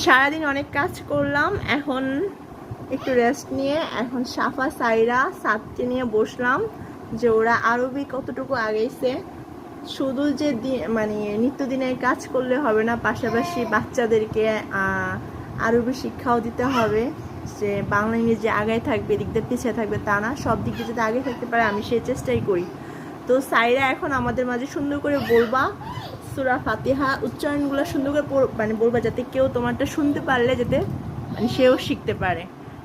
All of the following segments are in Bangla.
সারাদিন অনেক কাজ করলাম, এখন একটু রেস্ট নিয়ে, এখন সাফা, সাইরা সাতটি নিয়ে বসলাম যে ওরা আরবি কতটুকু আগেইছে। শুধু যে মানে নিত্যদিনের কাজ করলে হবে না, পাশাপাশি বাচ্চাদেরকে আরবি শিক্ষাও দিতে হবে। যে বাংলা, ইংরেজি আগায় থাকবে, এদিক দিয়ে পিছিয়ে থাকবে, তা না, সব দিক দিয়ে যাতে আগে থাকতে পারে, আমি সেই চেষ্টাই করি। তো সাইরা এখন আমাদের মাঝে সুন্দর করে বলবা সুরা ফাতিহা উচ্চারণগুলো সুন্দর করে মানে বলবা যাতে কেউ তোমারটা শুনতে পারলে যাতে মানে সেও শিখতে পারে।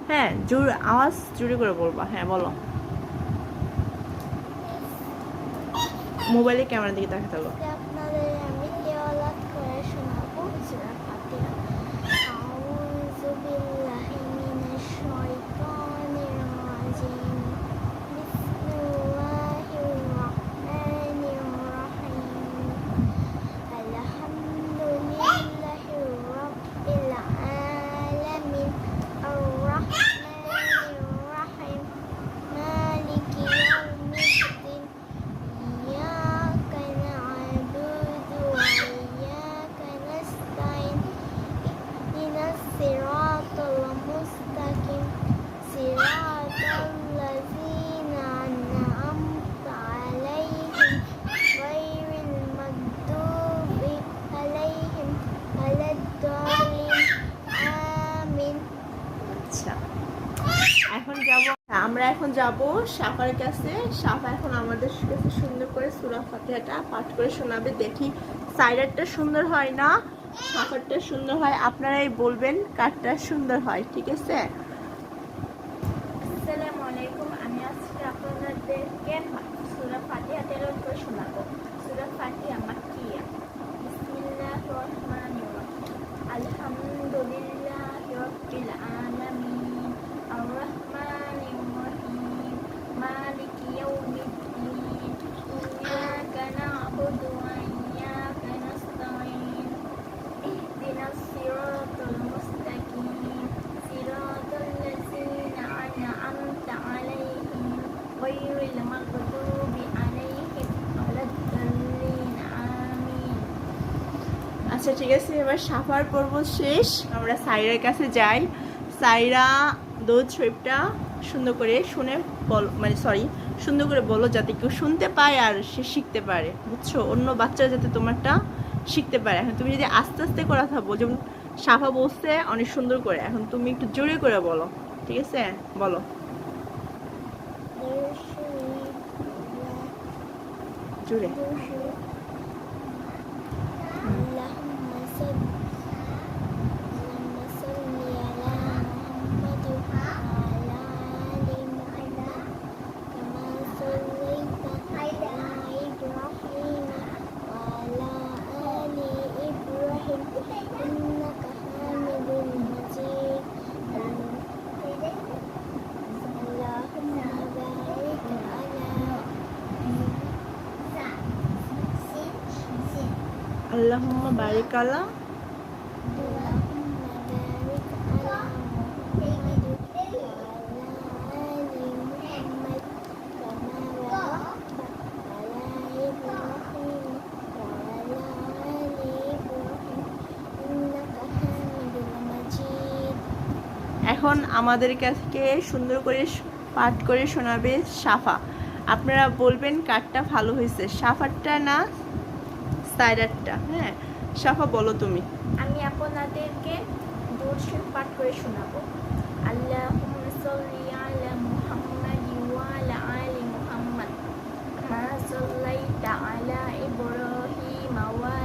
হ্যাঁ জোর, আওয়াজ জোরে করে বলবা। হ্যাঁ বলো। মোবাইলে ক্যামেরা দিকে তাকাতে হবে আমরা এখন যাব সাফার কাছে। সাফা এখন আমাদের কাছে সুন্দর করে সুরা ফাতেহাটা পাঠ করে শোনাবে। দেখি সাইডারটা সুন্দর হয় না? সাফারটা সুন্দর হয়? আপনারাই বলবেন কাঠটা সুন্দর হয়, ঠিক আছে? غير المغضوب عليهم ولا الضالين آمين আচ্ছা ঠিক আছে এবার সাফার পর্ব শেষ আমরা সাইরার কাছে যাই সাইরা দৌদ শরীফটা সুন্দর করে শুনে বল মানে সরি সুন্দর করে বলো যাতে কেউ শুনতে পায় আর সে শিখতে পারে বুঝছো অন্য বাচ্চারা যাতে তোমারটা শিখতে পারে এখন তুমি যদি আস্তে আস্তে করা থাকবো যেমন সাফা বলছে অনেক সুন্দর করে এখন তুমি একটু জোরে করে বলো ঠিক আছে বলো 就是 আল্লাহুম্মা বারিক আলা। এখন আমাদের কাছে সুন্দর করে পাঠ করে শোনাবে সাফা আপনারা বলবেন কারটা ভালো হয়েছে। সাফারটা না সাইডারটা হ্যাঁ? সাফা বলো তুমি। আমি আপনাদেরকে দূর পাঠ করে শোনাবো। আল্লাহুম্মা সাল্লি আলা মুহাম্মাদ ওয়া আলা আলি মুহাম্মাদ মা সাল্লাইতা আলা ইব্রাহিম ওয়া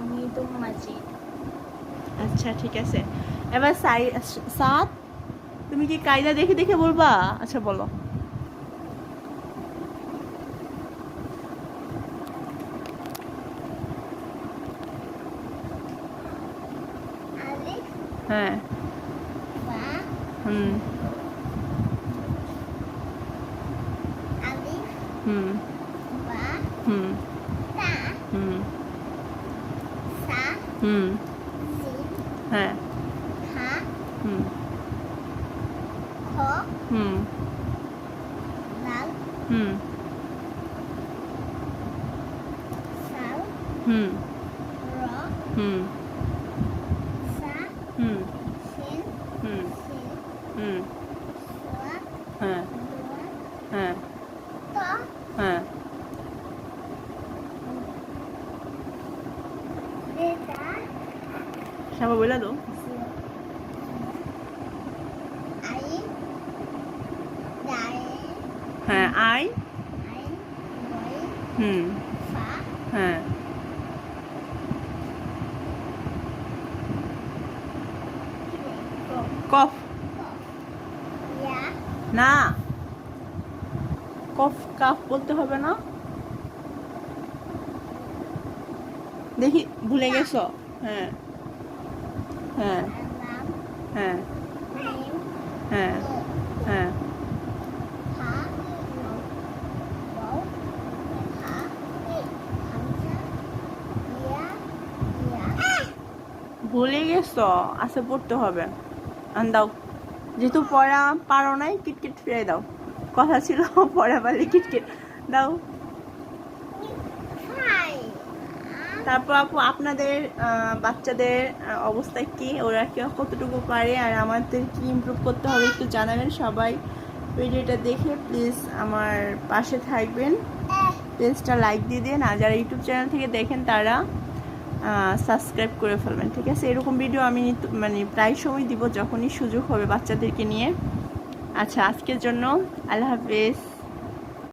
আলি ইব্রাহিম মাজিদ আচ্ছা ঠিক আছে। এবার সাই সাত তুমি কি কায়দা দেখে দেখে বলবা? আচ্ছা বলো। হ্যাঁ। হুম। হুম হুম। হুম। হ্যাঁ। হুম। হুম। হুম। হুম। র হুম। সাবা বলে দাও। হ্যাঁ আই। হুম। হ্যাঁ। কফ। না। কফ, কাফ বলতে হবে না। দেখি, ভুলে গেছো? হ্যাঁ। হ্যাঁ। হ্যাঁ। হ্যাঁ। হ্যাঁ। ভুলে গেছ আচ্ছা পড়তে হবে। দাও। যেহেতু পড়া পারো নাই, কিটকিট ফিরে দাও। কথা ছিল, পড়া পারলে কিটকিট। দাও। তারপর আপু, আপনাদের বাচ্চাদের অবস্থা কি? ওরা কি কতটুকু পারে? আর আমাদের কি ইমপ্রুভ করতে হবে একটু জানাবেন সবাই। ভিডিওটা দেখে প্লিজ আমার পাশে থাকবেন। পেজটা লাইক দিয়ে দিন। আর যারা ইউটিউব চ্যানেল থেকে দেখেন তারা সাবস্ক্রাইব করে ফেলবেন, ঠিক আছে? এরকম ভিডিও আমি মানে প্রায় সময় দিব যখনই সুযোগ হবে বাচ্চাদেরকে নিয়ে। আচ্ছা আজকের জন্য আল্লাহ হাফেজ।